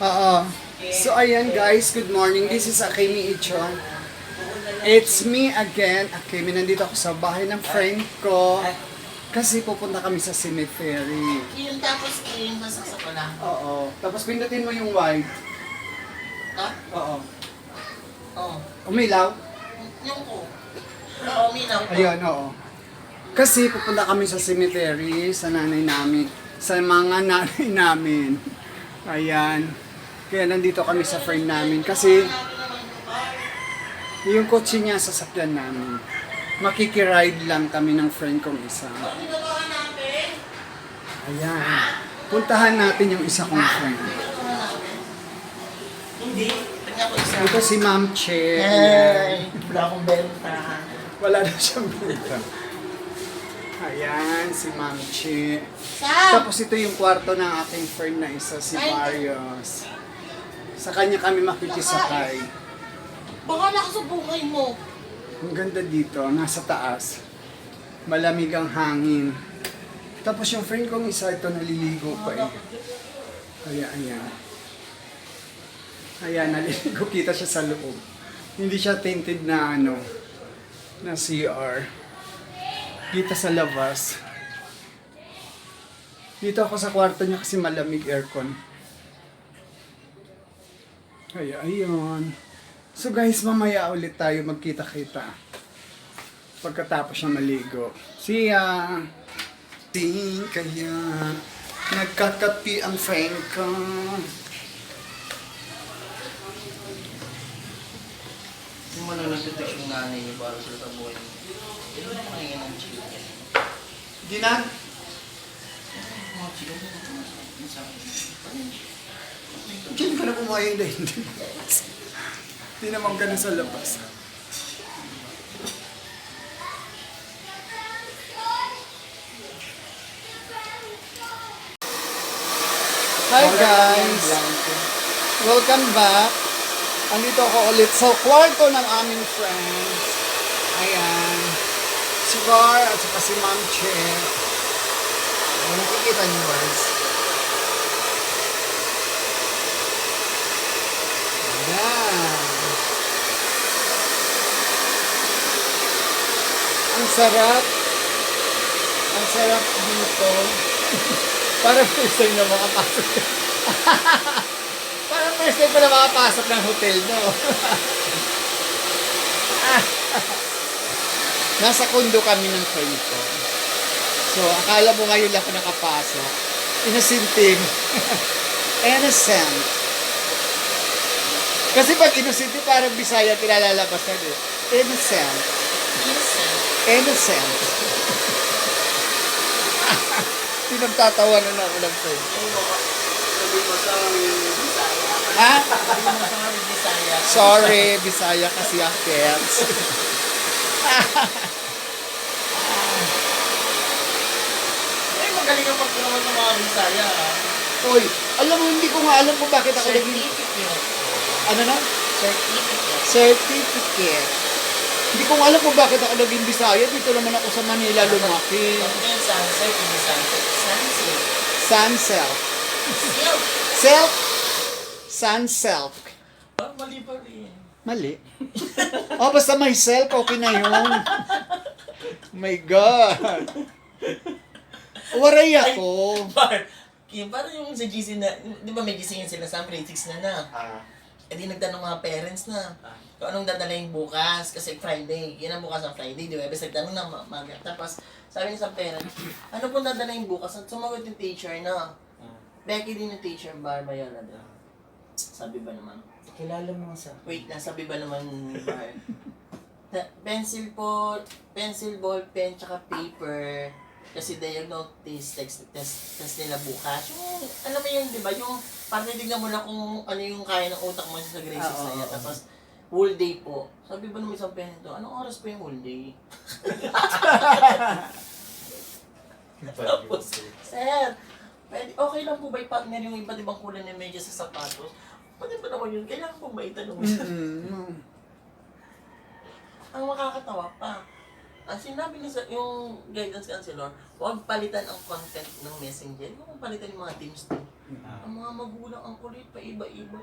Oo. So, ayan guys, good morning. This is Akemi Icho. It's me again. Akemi, nandito ako sa bahay ng friend ko. Kasi pupunta kami sa cemetery. Yung tapos yung masaksak ko lang. Oo. Tapos pindutin mo yung white. Ha? Oo. Oo. Umilaw? Yung ko. Oo, minaw ko. Ayun, oo. Kasi pupunta kami sa cemetery sa nanay namin. Sa mga nanay namin. Ayan. Kaya nandito kami sa friend namin. Kasi yung kotse niya sasakyan namin. Makikiride lang kami ng friend kong isa. Ayan. Puntahan natin yung isa kong friend. Hindi. Ito si Ma'am Che. Hey! Wala akong benta. Wala na siyang benta. Ayan, si Ma'am Che. Tapos ito yung kwarto ng aking friend na isa, si Marios. Sa kanya kami makikisakay. Bahala ka sa buhay mo. Ang ganda dito, nasa taas. Malamig ang hangin. Tapos yung friend kong isa, ito naliligo pa eh. Kaya ayan. Ayan, naliligo kita siya sa loob. Hindi siya tinted na ano, na CR. Kita sa labas. Dito ako sa kwarto niya kasi malamig aircon. Kaya ayun. So guys, mamaya ulit tayo magkita-kita. Pagkatapos siya maligo. See ya! Ting kaya nagkakapi ang friend ko. Yung manunod-tutok yung nanay niyo para sa mo. Hindi mo na kaya ng chicken. Di na? Mga chicken mo na sa akin. Diyan ka na kumain dahil hindi. Hindi naman ganun sa labas. Hi guys! Welcome back. Andito ako ulit sa kwarto ng aming friends. Ayan. Si Gar at saka si Ma'am Che. Ayan, nakikita niyo guys. Ayan. Ang sarap. Ang sarap dito. Parang first time na makapasok. Parang first time pa na makapasok ng hotel, no? Nasa kondo kami ng friend ko. So, akala mo ngayon lang ako nakapasok. Innocent Innocent. Kasi pag innocent, parang Bisaya pinalalabas na din. Innocent. Innocent. Innocent. Pinagtatawanan na ako ng friend. Bisaya. Ha? Sorry, Bisaya kasi ang pets. Ay, magaling ang pagkaroon ng mga Bisaya. ah. Uy, alam mo, hindi ko nga alam kung bakit ako naging... Certificate. Ano na? Certificate. Certificate. Hindi ko alam kung bakit ako naging Bisaya. Dito naman ako sa Manila lumaki. Sunset, sunset. Sunset. Sun self. Silk. Self. Sun self. Ah, mali pa rin. Mali. oh, basta may self, okay na yun. My God. Waray ako. Par, yung parang yung sa GC na, di ba may gisingin sila sa grade 6 na na? Eh di nagtanong mga parents na kung anong dadalhin bukas kasi Friday. Yan ang bukas ang Friday, di ba? Nagtanong na ma- maga. Tapos sabi niya sa parents, ano pong dadalhin bukas? At sumagot yung teacher na, Becky din yung teacher, Bar Bayala din. Sabi ba naman? Kilala mo sa... Wait na, sabi ba naman Bar? Na- pencil po, pencil, ball pen, tsaka paper. Kasi diagnosis test, test, test nila bukas. Yung, alam mo yung, di ba, yung parang tignan mo lang kung ano yung kaya ng utak mo sa grade 6 Ah, na oo, yan. oo. Tapos, whole day po. Sabi ba naman isang parent to, anong oras po yung whole day? Tapos, sir, pwede, okay lang po ba i-partner yung iba't ibang kulay ng medyas sa sapatos? Pwede ba naman yun? Kailangan po ba itanong? Mm-mm. Ang makakatawa pa, ang sinabi niya sa yung guidance counselor, huwag palitan ang content ng messenger. Huwag mong palitan yung mga teams to. Ang mga magulang ang kulit pa iba-iba.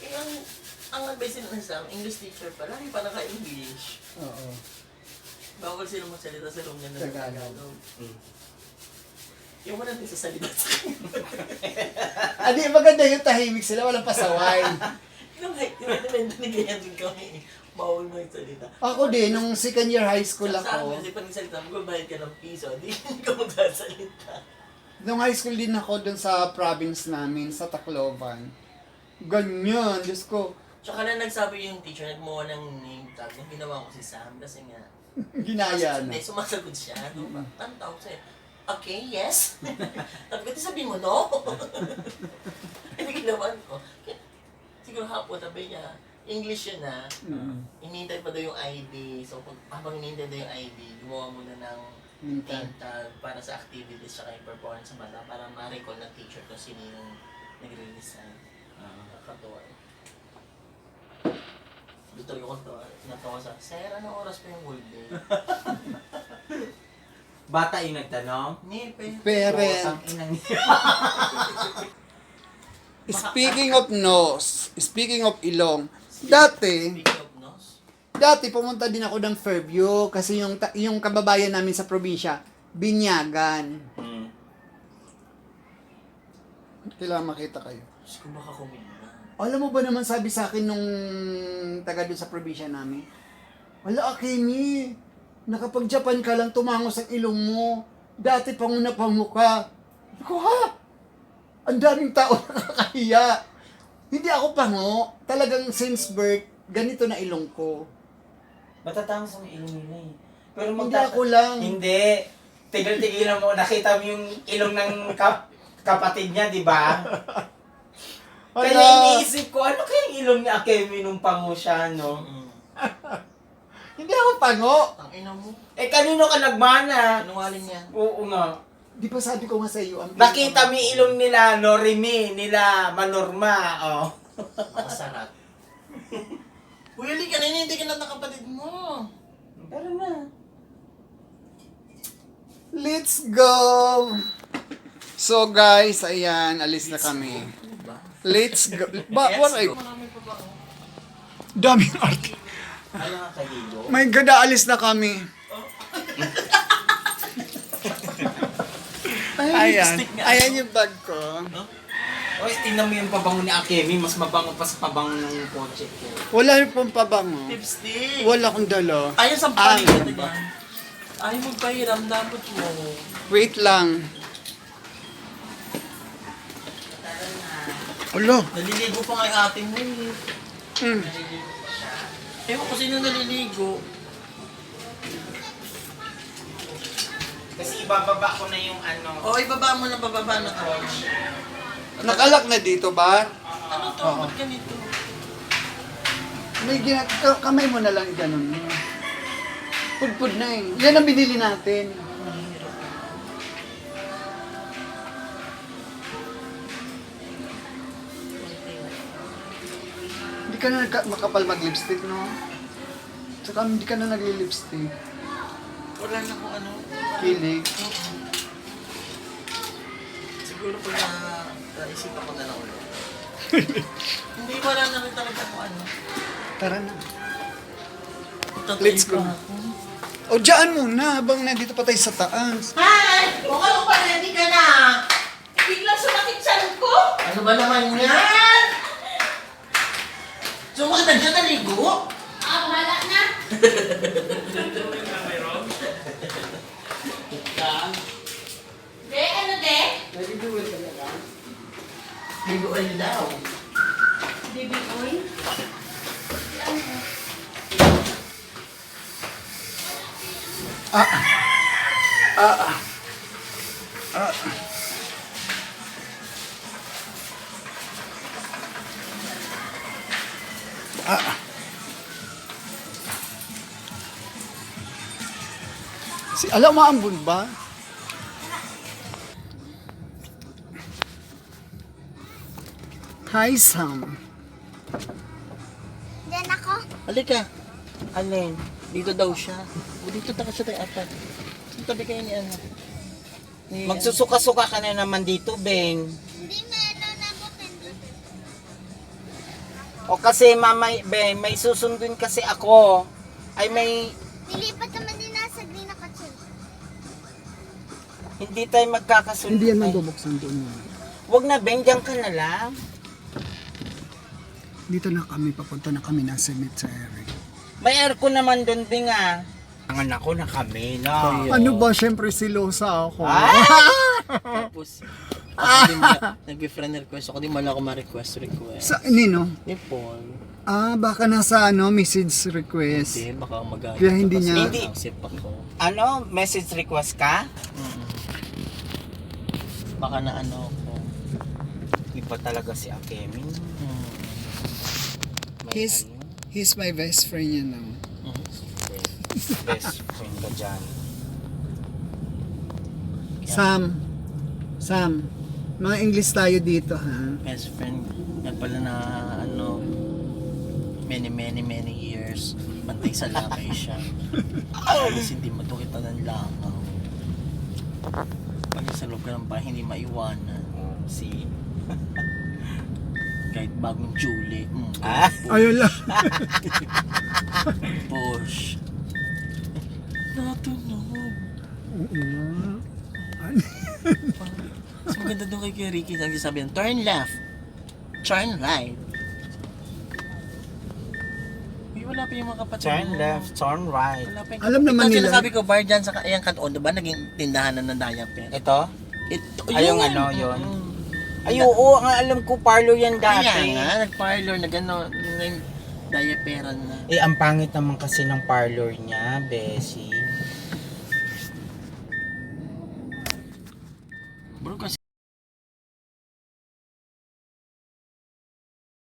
eh, ang, ang advice nila sa amin, English teacher pa, lagi pa naka-English. Oo. Bawal sila magsalita sa room niya ng Tagalog. Tagalog. Yung wala din sa salita sa Ah, di, maganda yung tahimik sila, walang pasaway. Nung high, yung ni ganyan din kami, bawal mo yung salita. Ako din, nung second year high school Sa amin ako, kasi pag nagsalita mo, bayad ka ng piso, di ka magsasalita. nung high school din ako dun sa province namin, sa Tacloban. Ganyan, Diyos ko. Tsaka na nagsabi yung teacher, nagmuha ng name tag, nung ginawa ko si Sam, kasi nga, Ginaya na. Hindi, sumasagot siya. No? Ang tawag sa'yo, okay, yes. Sabi ko, "Di sabihin mo, no. Hindi ginawan ko. Siguro hapon, sabi niya, English yun na. Mm. Inintay pa daw yung ID. So, pag, habang inintay daw yung ID, gumawa muna ng tag para sa activities tsaka yung performance sa bata para ma-recall ng teacher kung sino yung nagre-resign. Nakakatawa eh. Doon talaga ako natawa, sa, Sir, anong oras pa yung whole day? Bata yung nagtanong. Ni. Parent. Inang Speaking of nose, speaking of ilong, dati, dati pumunta din ako ng Fairview kasi yung, yung kababayan namin sa probinsya, binyagan. Hmm. Kailangan makita kayo. Ko baka kumina. Alam mo ba naman sabi sa akin nung taga doon sa probinsya namin, wala Akemi, nakapag-Japan ka lang tumangos ang ilong mo. Dati panguna pa mo ka. Sabi ko, ha? Ang daming tao nakakahiya. Hindi ako pango. Talagang since birth, ganito na ilong ko. Matatangos ang ilong nila eh. Pero Hindi magtata- ako lang. Hindi. Tigil-tigilan mo. Nakita mo yung ilong ng kap- kapatid niya, di ba? Kaya Hala. iniisip ko, ano kaya yung ilong ni Akemi nung pango siya, no? Mm. Hindi ako pango. Ang ina mo. Eh, kanino ka nagmana? Sinungaling niya. Oo nga. Di ba sabi ko nga sa iyo, ang Nakita mo yung ilong nila, Norimi, nila Manorma, oh. Makasarap. Willy, kanina hindi ka na nakapatid mo. Pero na. Let's go! So guys, ayan, alis na kami. Let's go. Ba, what oh? daming arte. Ano nga kahigo? My God, aalis na kami. Ayan. lipstick nga Ayan yung bag ko. Oy, tingnan mo yung pabango ni Akemi, mas mabango pa sa pabango ng kotse ko. Wala yung pong pabango. Lipstick. Wala akong dala. Ayaw sa Ah, meron ka ba? Ayaw magpahiram, dapat mo. Wait lang. Ulo. Naliligo pa nga yung ating mo eh. Mm. Ewan ko sino naliligo. Kasi ibababa ko na yung ano. O, ibaba mo na bababa na couch. Nakalak na dito ba? Ano to? Oo. Ba't ganito? May gina- ka- kamay mo na lang ganun. Pudpud na eh. Yan ang binili natin. Hindi ka na nagka- makapal mag-lipstick, no? Tsaka hindi ka na nagli-lipstick. Wala na kung ano. Kilig. Siguro pag na, naisipan ko na lang ulit. Hindi, wala na rin talaga kung ano. Tara na. Tatayo Let's go. ako. O, dyan muna habang nandito pa tayo sa taas. Hi! Kung ano pa, ready ka na? Biglang sumakit sa ko? Ano ba naman yan? Sumakit na dyan, naligo? Ah, wala na. Ay daw. Baby oil? Si, alam mo ambon ba? Hi, Sam. Diyan ako. Halika. Alin? Dito daw siya. O, dito taka siya tayo apat. Dito tabi kayo ni ano. Ni, Magsusuka-suka ka na naman dito, Beng. Hindi meron ako pindot. O kasi mamay, Beng, may susundin kasi ako. Ay may, Nilipat naman din nasa green na katsul. hindi tayo magkakasunod. Hindi yan Ay, mabubuksan doon yan. Wag na, Beng, diyan ka na lang. Dito na kami, papunta na kami ng cemetery. May aircon naman doon, Beng, ah. Ang anak ko na kami, no? Kayo. Ano ba, syempre silosa ako. Ah! Tapos, ako din ma- nag-friend request ako, di man ako ma-request request. Sa, nino? Ni Paul. Ah, baka nasa ano, message request. Hindi, baka magalit. Kaya hindi niya- Hindi. Ako. Ano, message request ka? Mm. Baka na ano ako. Iba talaga si Akemin. Mm. He's- He's my best friend yan now. Mm. best friend ka dyan. Sam, Sam, mga English tayo dito ha. Best friend na pala na ano many many many years bantay sa lakay siya. Alis hindi matukitan ng langaw. Pag sa loob ka ng bahay, hindi maiwanan. Si... Kahit bagong Julie. Mm, Ah? Ayun lang. Push. Natunog. Oo nga. Mas maganda doon kay Kuya Ricky. Nagsasabi yan, turn left. Turn right. Uy, wala pa yung mga kapatid Turn mo. left, turn right. Wala pa yung Alam naman Ito, nila. sinasabi ko, bar dyan sa ayan kanton, diba naging tindahan na ng diaper? Ito? Ito, Ay, yung yun. ano, yun. Mm. Ay, oo, ang alam ko, parlor yan Kaya dati. nga, nag-parlor na gano'n, yung diaperan na. Eh, ang pangit naman kasi ng parlor niya, Bessie.